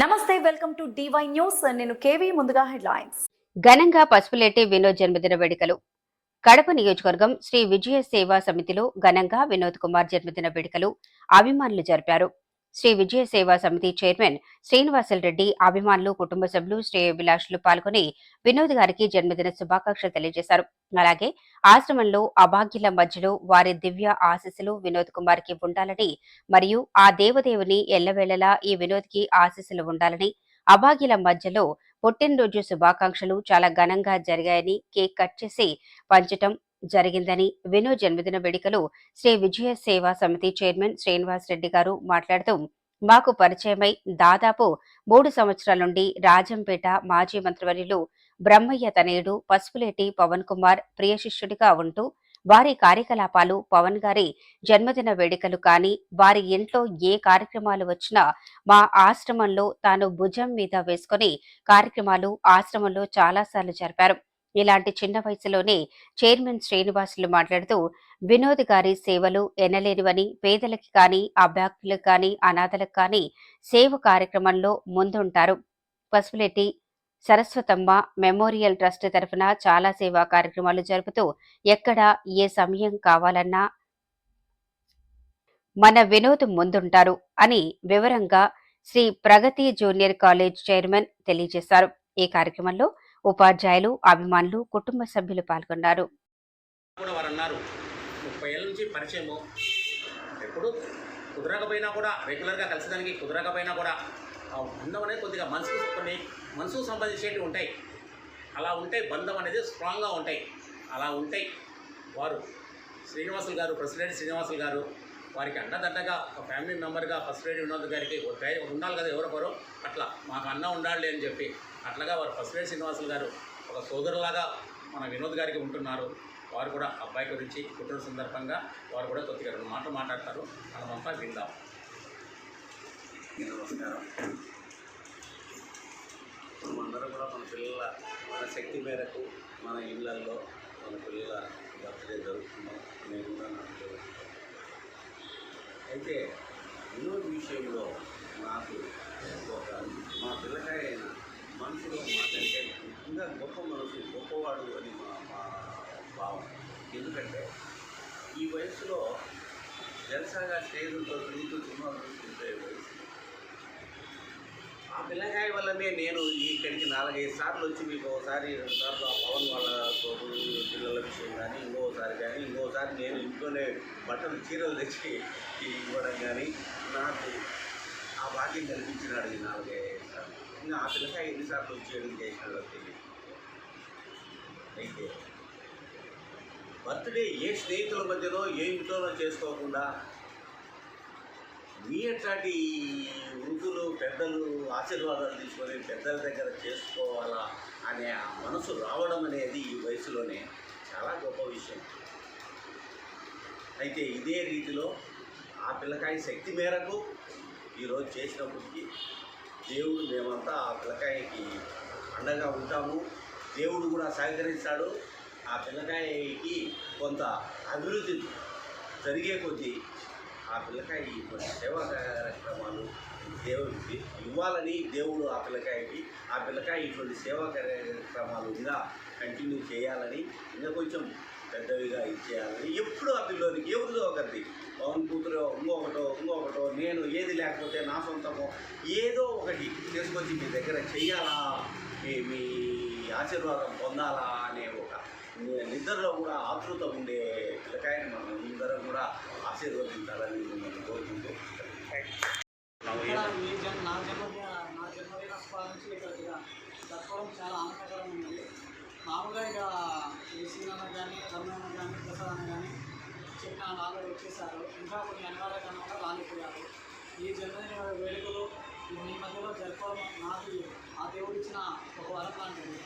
నమస్తే welcome to DY news నేను KV ముందుగా హెడ్లైన్స్. ఘనంగా పసుపులేటి వినోద్ జన్మదిన వేడుకలు. కడప నియోజకవర్గం శ్రీ విజయ సేవా సమితిలో ఘనంగా వినోద్ కుమార్ జన్మదిన వేడుకలు అభిమానులు జరిపారు. శ్రీ విజయ సేవా సమితి చైర్మన్ శ్రీనివాసులు రెడ్డి అభిమానులు కుటుంబ సభ్యులు శ్రేయోభిలాషులు పాల్గొని వినోద్ గారికి జన్మదిన శుభాకాంక్షలు తెలియజేశారు. అలాగే ఆశ్రమంలో అభాగ్యుల మధ్యలో వారి దివ్య ఆశీస్సులు వినోద్ కుమార్కి ఉండాలని మరియు ఆ దేవదేవుని ఎల్లవేళలా ఈ వినోద్కి ఆశీస్సులు ఉండాలని అభాగ్యుల మధ్యలో పుట్టినరోజు శుభాకాంక్షలు చాలా ఘనంగా జరిగాయని కేక్ కట్ చేసి పంచటం జరిగిందని వినో జన్మదిన వేడుకలు శ్రీ విజయ సేవా సమితి చైర్మన్ శ్రీనివాస్ రెడ్డి గారు మాట్లాడుతూ మాకు పరిచయమై దాదాపు మూడు సంవత్సరాల నుండి రాజంపేట మాజీ మంత్రివర్యులు బ్రహ్మయ్య తనయుడు పసుపులేటి పవన్ కుమార్ ప్రియ శిష్యుడిగా ఉంటూ వారి కార్యకలాపాలు పవన్ గారి జన్మదిన వేడుకలు కానీ వారి ఇంట్లో ఏ కార్యక్రమాలు వచ్చినా మా ఆశ్రమంలో తాను భుజం మీద వేసుకొని కార్యక్రమాలు ఆశ్రమంలో చాలాసార్లు జరిపారు. ఇలాంటి చిన్న వయసులోనే చైర్మన్ శ్రీనివాసులు మాట్లాడుతూ వినోద్ గారి సేవలు ఎనలేనివని పేదలకి కానీ అభ్యర్థులకు కానీ అనాథలకు కానీ సేవ కార్యక్రమంలో ముందుంటారు. పసుపులెట్టి సరస్వతమ్మ మెమోరియల్ ట్రస్ట్ తరఫున చాలా సేవా కార్యక్రమాలు జరుపుతూ ఎక్కడ ఏ సమయం కావాలన్నా మన వినోద్ ముందుంటారు అని వివరంగా Sri Pragati junior college chairman తెలియజేశారు. ఈ కార్యక్రమంలో ఉపాధ్యాయులు అభిమానులు కుటుంబ సభ్యులు పాల్గొన్నారు. కూడా వారు అన్నారు ముప్పై ఏళ్ళ నుంచి పరిచయము. ఎప్పుడు కుదరకపోయినా కూడా రెగ్యులర్గా కలిసేదానికి కుదరకపోయినా కూడా ఆ బంధం అనేది కొద్దిగా మనసుకు కొన్ని మనసుకు సంబంధించేవి ఉంటాయి. అలా ఉంటే బంధం అనేది స్ట్రాంగ్గా ఉంటాయి. అలా ఉంటాయి వారు శ్రీనివాసులు గారు ప్రెసిడెంట్ శ్రీనివాసులు గారు వారికి అన్నదండగా ఒక ఫ్యామిలీ మెంబర్గా ఫస్ట్ రేడ్ వినోద్ గారికి ఒక ఉండాలి కదా ఎవరొకరు అట్లా మాకు అన్న ఉండాలి అని చెప్పి అట్లాగా వారు ఫస్ట్ రేడ్ శ్రీనివాసులు గారు ఒక సోదరులాగా మన వినోద్ గారికి ఉంటున్నారు. వారు కూడా అబ్బాయి గురించి పుట్టిన సందర్భంగా వారు కూడా కొద్దిగా రెండు మాటలు మాట్లాడతారు. మనమంతా విందాం. నమస్కారం మనమందరం కూడా మన పిల్లల మన శక్తి మేరకు మన ఇళ్ళల్లో మన పిల్లల బర్త్డే జరుగుతున్నాం నేను కూడా నాకు అయితే వినోద్ విషయంలో నాకు ఒక మా పిల్లకాయ అయిన మనసులో మాకంటే ఇంకా గొప్ప మనసు గొప్పవాడు అని మా మా భావం. ఎందుకంటే ఈ వయసులో జలసాగా స్నేహితులతో తిరుగుతూ సినిమాలు చూస్తుంటే వయసు ఆ పిల్లకాయ వల్లనే నేను ఇక్కడికి నాలుగైదు సార్లు వచ్చి మీకు ఒకసారి రెండు సార్లు ఆ పవన్ వాళ్ళ పిల్లల విషయం కానీ ఇంకోసారి కానీ ఇంకోసారి నేను ఇంట్లోనే బట్టలు చీరలు తెచ్చి ఇవ్వడం కానీ నాకు ఆ భాగ్యం కల్పించినాడు ఈ నాలుగైదు సార్లు. ఇంకా ఆ పిల్లకాయ ఎన్నిసార్లు వచ్చి చేసినాడు చేసినాడో తెలియదు. అయితే బర్త్డే ఏ స్నేహితుల మధ్యలో ఏ ఇంట్లోనో చేసుకోకుండా మీ అట్లాంటి వృద్ధులు పెద్దలు ఆశీర్వాదాలు తీసుకొని పెద్దల దగ్గర చేసుకోవాలా అనే ఆ మనసు రావడం అనేది ఈ వయసులోనే చాలా గొప్ప విషయం. అయితే ఇదే రీతిలో ఆ పిల్లకాయ శక్తి మేరకు ఈరోజు చేసినప్పటికీ దేవుడు మేమంతా ఆ పిల్లకాయకి అండగా ఉంటాము. దేవుడు కూడా సహకరిస్తాడు. ఆ పిల్లకాయకి కొంత అభివృద్ధి జరిగే కొద్దీ ఆ పిల్లకాయ సేవా కార్యక్రమాలు దేవుడికి ఇవ్వాలని దేవుడు ఆ పిల్లకాయకి ఆ పిల్లకాయ ఇటువంటి సేవా కార్యక్రమాలు ఇంకా కంటిన్యూ చేయాలని ఇంకా కొంచెం పెద్దవిగా ఇచ్చేయాలని ఎప్పుడు ఆ పిల్లోనికి ఎవరిదో ఒకరిది. పవన్ కూతురు ఇంకొకటో ఇంకొకటో నేను ఏది లేకపోతే నా సొంతమో ఏదో ఒకటి తీసుకొచ్చి మీ దగ్గర చెయ్యాలా మీ మీ ఆశీర్వాదం పొందాలా అనే నిద్రలో కూడా ఆతృత ఉండే పిల్లకాయని మనం అందరం కూడా ఆశీర్వదించాలని మిమ్మల్ని కోరుకుంటూ. ఈ జన్ నా జన్మదిన నా జన్మదిన స్పాల నుంచి ఇక్కడ చాలా ఆనందకరంగా ఉంది మామూలుగా ఇక ఏసీ అన్న కానీ రమణ కానీ ప్రసాద్ అన్న కానీ చెప్పిన ఆల్రెడీ వచ్చేసారు. ఇంకా కొన్ని అనివార్య కారణంగా రాలిపోయారు ఈ జన్మదిన వేడుకలు ఈ మీ మధ్యలో జరుపుకోవడం నాకు ఆ దేవుడు ఇచ్చిన ఒక వరం లాంటిది.